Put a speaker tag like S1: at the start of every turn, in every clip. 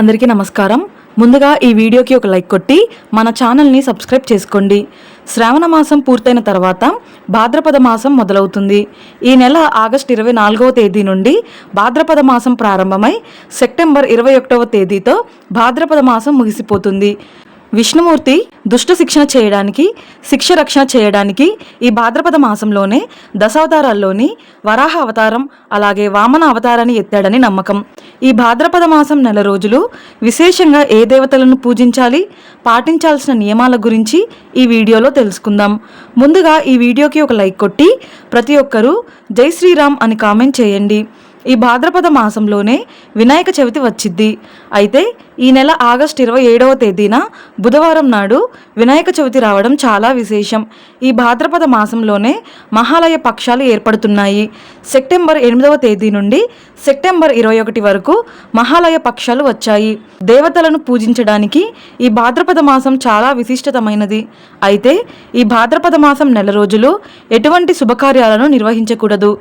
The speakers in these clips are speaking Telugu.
S1: అందరికీ నమస్కారం. ముందుగా ఈ వీడియోకి ఒక లైక్ కొట్టి మన ఛానల్ని సబ్స్క్రైబ్ చేసుకోండి. శ్రావణ మాసం పూర్తయిన తర్వాత భాద్రపద మాసం మొదలవుతుంది. ఈ నెల ఆగస్టు ఇరవై నాలుగవ తేదీ నుండి భాద్రపద మాసం ప్రారంభమై సెప్టెంబర్ ఇరవై ఒకటవ తేదీతో భాద్రపద మాసం ముగిసిపోతుంది. విష్ణుమూర్తి దుష్ట శిక్షణ చేయడానికి శిక్ష రక్షణ చేయడానికి ఈ భాద్రపద మాసంలోనే దశావతారాల్లోని వరాహ అవతారం అలాగే వామన అవతారాన్ని ఎత్తాడని నమ్మకం. ఈ భాద్రపద మాసం నెల రోజులు విశేషంగా ఏ దేవతలను పూజించాలి పాటించాల్సిన నియమాల గురించి ఈ వీడియోలో తెలుసుకుందాం. ముందుగా ఈ వీడియోకి ఒక లైక్ కొట్టి ప్రతి ఒక్కరూ జై శ్రీరామ్ అని కామెంట్ చేయండి. ఈ భాద్రపద మాసంలోనే వినాయక చవితి వచ్చిద్ది. అయితే ఈ నెల ఆగస్టు ఇరవై ఏడవ తేదీన బుధవారం నాడు వినాయక చవితి రావడం చాలా విశేషం. ఈ భాద్రపద మాసంలోనే మహాలయ పక్షాలు ఏర్పడుతున్నాయి. సెప్టెంబర్ ఎనిమిదవ తేదీ నుండి సెప్టెంబర్ ఇరవై ఒకటి వరకు మహాలయ పక్షాలు వచ్చాయి. దేవతలను పూజించడానికి ఈ భాద్రపద మాసం చాలా విశిష్టతమైనది. అయితే ఈ భాద్రపద మాసం నెల రోజులు ఎటువంటి శుభకార్యాలను నిర్వహించకూడదు.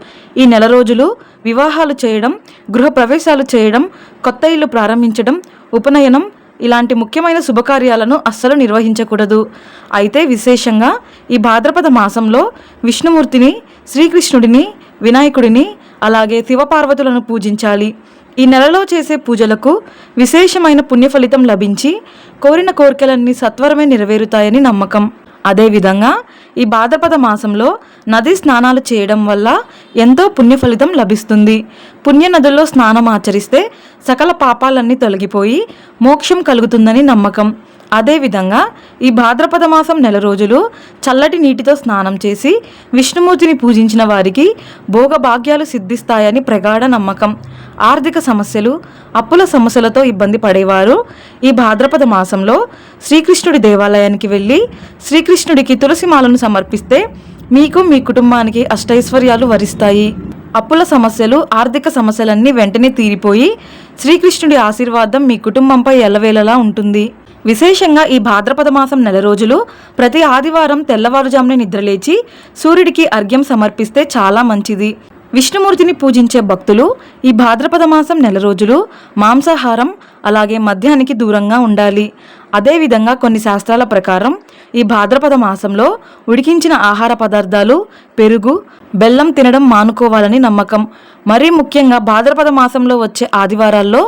S1: ఈ నెల రోజులు వివాహాలు చేయడం గృహప్రవేశాలు చేయడం కొత్త ఇల్లు ప్రారంభించడం ఉపనయనం ఇలాంటి ముఖ్యమైన శుభకార్యాలను అస్సలు నిర్వహించకూడదు. అయితే విశేషంగా ఈ భాద్రపద మాసంలో విష్ణుమూర్తిని శ్రీకృష్ణుడిని వినాయకుడిని అలాగే శివపార్వతులను పూజించాలి. ఈ నెలలో చేసే పూజలకు విశేషమైన పుణ్యఫలితం లభించి కోరిన కోరికలన్నీ సత్వరమే నెరవేరుతాయని నమ్మకం. అదేవిధంగా ఈ భాద్రపద మాసంలో నదీ స్నానాలు చేయడం వల్ల ఎంతో పుణ్యఫలితం లభిస్తుంది. పుణ్య నదుల్లో స్నానం ఆచరిస్తే సకల పాపాలన్నీ తొలగిపోయి మోక్షం కలుగుతుందని నమ్మకం. అదేవిధంగా ఈ భాద్రపద మాసం నెల రోజులు చల్లటి నీటితో స్నానం చేసి విష్ణుమూర్తిని పూజించిన వారికి భోగభాగ్యాలు సిద్ధిస్తాయని ప్రగాఢ నమ్మకం. ఆర్థిక సమస్యలు అప్పుల సమస్యలతో ఇబ్బంది పడేవారు ఈ భాద్రపద మాసంలో శ్రీకృష్ణుడి దేవాలయానికి వెళ్ళి శ్రీకృష్ణుడికి తులసిమాలను సమర్పిస్తే మీకు మీ కుటుంబానికి అష్టైశ్వర్యాలు వరిస్తాయి. అప్పుల సమస్యలు ఆర్థిక సమస్యలన్నీ వెంటనే తీరిపోయి శ్రీకృష్ణుడి ఆశీర్వాదం మీ కుటుంబంపై ఎల్లవేళలా ఉంటుంది. విశేషంగా ఈ భాద్రపద మాసం నెల రోజులు ప్రతి ఆదివారం తెల్లవారుజామునే నిద్రలేచి సూర్యుడికి అర్ఘ్యం సమర్పిస్తే చాలా మంచిది. విష్ణుమూర్తిని పూజించే భక్తులు ఈ భాద్రపద మాసం నెల రోజులు మాంసాహారం అలాగే మద్యానికి దూరంగా ఉండాలి. అదేవిధంగా కొన్ని శాస్త్రాల ప్రకారం ఈ భాద్రపద మాసంలో ఉడికించిన ఆహార పదార్థాలు పెరుగు బెల్లం తినడం మానుకోవాలని నమ్మకం. మరీ ముఖ్యంగా భాద్రపద మాసంలో వచ్చే ఆదివారాల్లో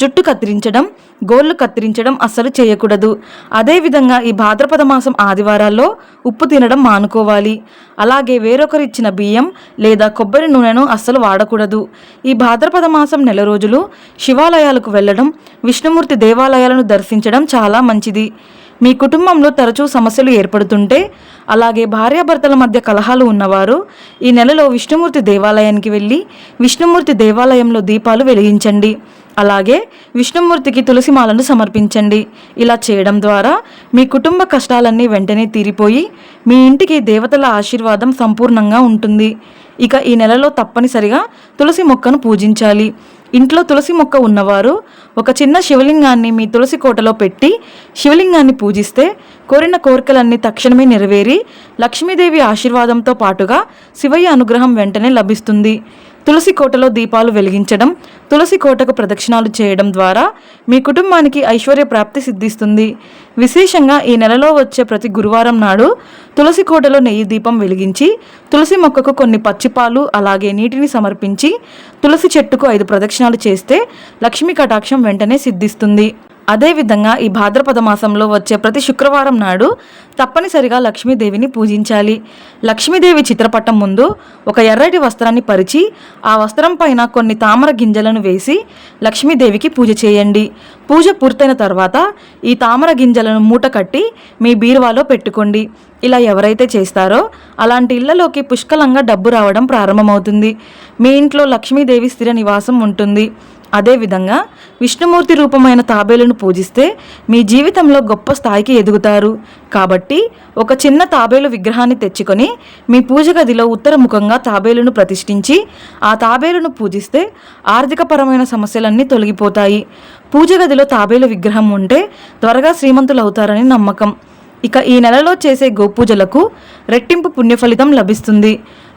S1: జుట్టు కత్తిరించడం గోళ్ళు కత్తిరించడం అస్సలు చేయకూడదు. అదేవిధంగా ఈ భాద్రపద మాసం ఆదివారాల్లో ఉప్పు తినడం మానుకోవాలి. అలాగే వేరొకరు ఇచ్చిన బియ్యం లేదా కొబ్బరి నూనెను అస్సలు వాడకూడదు. ఈ భాద్రపద మాసం నెల రోజులు శివాలయాలకు వెళ్ళడం విష్ణుమూర్తి దేవాలయాలను దర్శించడం చాలా మంచిది. మీ కుటుంబంలో తరచూ సమస్యలు ఏర్పడుతుంటే అలాగే భార్యాభర్తల మధ్య కలహాలు ఉన్నవారు ఈ నెలలో విష్ణుమూర్తి దేవాలయానికి వెళ్ళి విష్ణుమూర్తి దేవాలయంలో దీపాలు వెలిగించండి. అలాగే విష్ణుమూర్తికి తులసిమాలను సమర్పించండి. ఇలా చేయడం ద్వారా మీ కుటుంబ కష్టాలన్నీ వెంటనే తీరిపోయి మీ ఇంటికి దేవతల ఆశీర్వాదం సంపూర్ణంగా ఉంటుంది. ఇక ఈ నెలలో తప్పనిసరిగా తులసి మొక్కను పూజించాలి. ఇంట్లో తులసి మొక్క ఉన్నవారు ఒక చిన్న శివలింగాన్ని మీ తులసి కోటలో పెట్టి శివలింగాన్ని పూజిస్తే కోరిన కోరికలన్నీ తక్షణమే నెరవేరి లక్ష్మీదేవి ఆశీర్వాదంతో పాటుగా శివయ్య అనుగ్రహం వెంటనే లభిస్తుంది. తులసి కోటలో దీపాలు వెలిగించడం తులసి కోటకు ప్రదక్షిణాలు చేయడం ద్వారా మీ కుటుంబానికి ఐశ్వర్య ప్రాప్తి సిద్ధిస్తుంది. విశేషంగా ఈ నెలలో వచ్చే ప్రతి గురువారం నాడు తులసి కోటలో నెయ్యి దీపం వెలిగించి తులసి మొక్కకు కొన్ని పచ్చిపాలు అలాగే నీటిని సమర్పించి తులసి చెట్టుకు ఐదు ప్రదక్షిణాలు చేస్తే లక్ష్మీ కటాక్షం వెంటనే సిద్ధిస్తుంది. అదేవిధంగా ఈ భాద్రపద మాసంలో వచ్చే ప్రతి శుక్రవారం నాడు తప్పనిసరిగా లక్ష్మీదేవిని పూజించాలి. లక్ష్మీదేవి చిత్రపటం ముందు ఒక ఎర్రటి వస్త్రాన్ని పరిచి ఆ వస్త్రం పైన కొన్ని తామర గింజలను వేసి లక్ష్మీదేవికి పూజ చేయండి. పూజ పూర్తయిన తర్వాత ఈ తామర గింజలను మూట కట్టి మీ బీరువాలో పెట్టుకోండి. ఇలా ఎవరైతే చేస్తారో అలాంటి ఇళ్ళలోకి పుష్కలంగా డబ్బు రావడం ప్రారంభమవుతుంది. మీ ఇంట్లో లక్ష్మీదేవి స్థిర నివాసం ఉంటుంది. అదేవిధంగా విష్ణుమూర్తి రూపమైన తాబేలును పూజిస్తే మీ జీవితంలో గొప్ప స్థాయికి ఎదుగుతారు. కాబట్టి ఒక చిన్న తాబేలు విగ్రహాన్ని తెచ్చుకొని మీ పూజ గదిలో ఉత్తరముఖంగా తాబేలును ప్రతిష్ఠించి ఆ తాబేలును పూజిస్తే ఆర్థికపరమైన సమస్యలన్నీ తొలగిపోతాయి. పూజ గదిలో తాబేలు విగ్రహం ఉంటే త్వరగా శ్రీమంతులు అవుతారని నమ్మకం. ఇక ఈ నెలలో చేసే గోపూజలకు రెట్టింపు పుణ్యఫలితం లభిస్తుంది.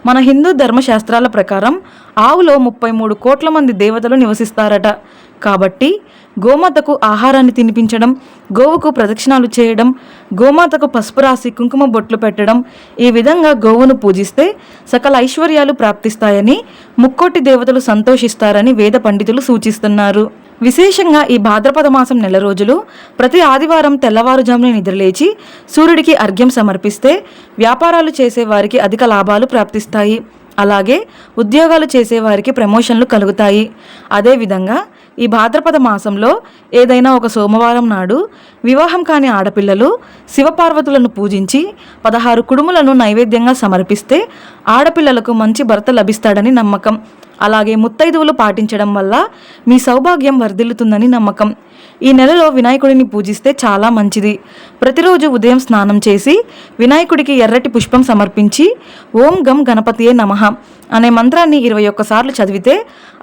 S1: మన హిందూ ధర్మశాస్త్రాల ప్రకారం ఆవులో ముప్పై మూడు కోట్ల మంది దేవతలు నివసిస్తారట. కాబట్టి గోమాతకు ఆహారాన్ని తినిపించడం గోవుకు ప్రదక్షిణాలు చేయడం గోమాతకు పసుపు రాసి కుంకుమ బొట్లు పెట్టడం ఈ విధంగా గోవును పూజిస్తే సకల ఐశ్వర్యాలు ప్రాప్తిస్తాయని ముక్కోటి దేవతలు సంతోషిస్తారని వేద పండితులు సూచిస్తున్నారు. విశేషంగా ఈ భాద్రపద మాసం నెల రోజులు ప్రతి ఆదివారం తెల్లవారుజామున నిద్రలేచి సూర్యుడికి అర్ఘ్యం సమర్పిస్తే వ్యాపారాలు చేసే వారికి అధిక లాభాలు ప్రాప్తిస్తాయి. అలాగే ఉద్యోగాలు చేసేవారికి ప్రమోషన్లు కలుగుతాయి. అదేవిధంగా ఈ భాద్రపద మాసంలో ఏదైనా ఒక సోమవారం నాడు వివాహం కాని ఆడపిల్లలు శివపార్వతులను పూజించి పదహారు కుడుములను నైవేద్యంగా సమర్పిస్తే ఆడపిల్లలకు మంచి భర్త లభిస్తాడని నమ్మకం. అలాగే ముత్తైదువులు పాటించడం వల్ల మీ సౌభాగ్యం వర్ధిల్లుతుందని నమ్మకం. ఈ నెలలో వినాయకుడిని పూజిస్తే చాలా మంచిది. ప్రతిరోజు ఉదయం స్నానం చేసి వినాయకుడికి ఎర్రటి పుష్పం సమర్పించి ఓం గం గణపతియే నమః అనే మంత్రాన్ని ఇరవై ఒక్కసార్లు చదివితే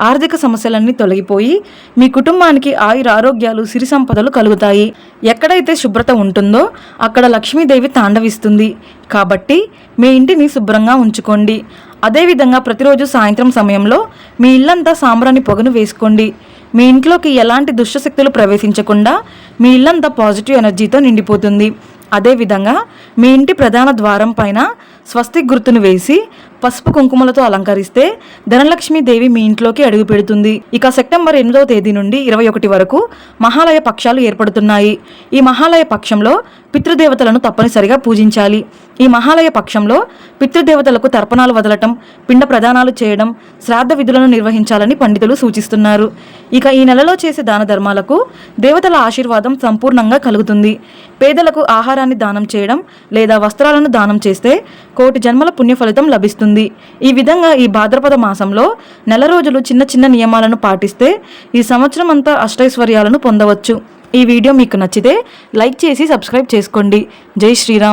S1: ఆర్థిక సమస్యలన్నీ తొలగిపోయి మీ కుటుంబానికి ఆయుర ఆరోగ్యాలు సిరి సంపదలు కలుగుతాయి. ఎక్కడైతే శుభ్రత ఉంటుందో అక్కడ లక్ష్మీదేవి తాండవిస్తుంది. కాబట్టి మీ ఇంటిని శుభ్రంగా ఉంచుకోండి. అదేవిధంగా ప్రతిరోజు సాయంత్రం సమయంలో మీ ఇల్లంతా సాంబ్రాణి పొగను వేసుకోండి. మీ ఇంట్లోకి ఎలాంటి దుష్టశక్తులు ప్రవేశించకుండా మీ ఇల్లంతా పాజిటివ్ ఎనర్జీతో నిండిపోతుంది. అదేవిధంగా మీ ఇంటి ప్రధాన ద్వారం పైన స్వస్తిక్ గుర్తును వేసి పసుపు కుంకుమలతో అలంకరిస్తే ధనలక్ష్మీదేవి మీ ఇంట్లోకి అడుగు పెడుతుంది. ఇక సెప్టెంబర్ ఎనిమిదవ తేదీ నుండి ఇరవై ఒకటి వరకు మహాలయ పక్షాలు ఏర్పడుతున్నాయి. ఈ మహాలయ పక్షంలో పితృదేవతలను తప్పనిసరిగా పూజించాలి. ఈ మహాలయ పక్షంలో పితృదేవతలకు తర్పణాలు వదలటం పిండ ప్రదానాలు చేయడం శ్రాద్ధ విధులను నిర్వహించాలని పండితులు సూచిస్తున్నారు. ఇక ఈ నెలలో చేసే దాన ధర్మాలకు దేవతల ఆశీర్వాదం సంపూర్ణంగా కలుగుతుంది. పేదలకు ఆహారాన్ని దానం చేయడం లేదా వస్త్రాలను దానం చేస్తే కోటి జన్మల పుణ్యఫలితం లభిస్తుంది. లభిస్తుంది ఈ విధంగా ఈ భాద్రపద మాసంలో నెల రోజులు చిన్న చిన్న నియమాలను పాటిస్తే ఈ సంవత్సరం అంతా అష్టైశ్వర్యాలను పొందవచ్చు. ఈ వీడియో మీకు నచ్చితే లైక్ చేసి సబ్స్క్రైబ్ చేసుకోండి. జై శ్రీరామ్.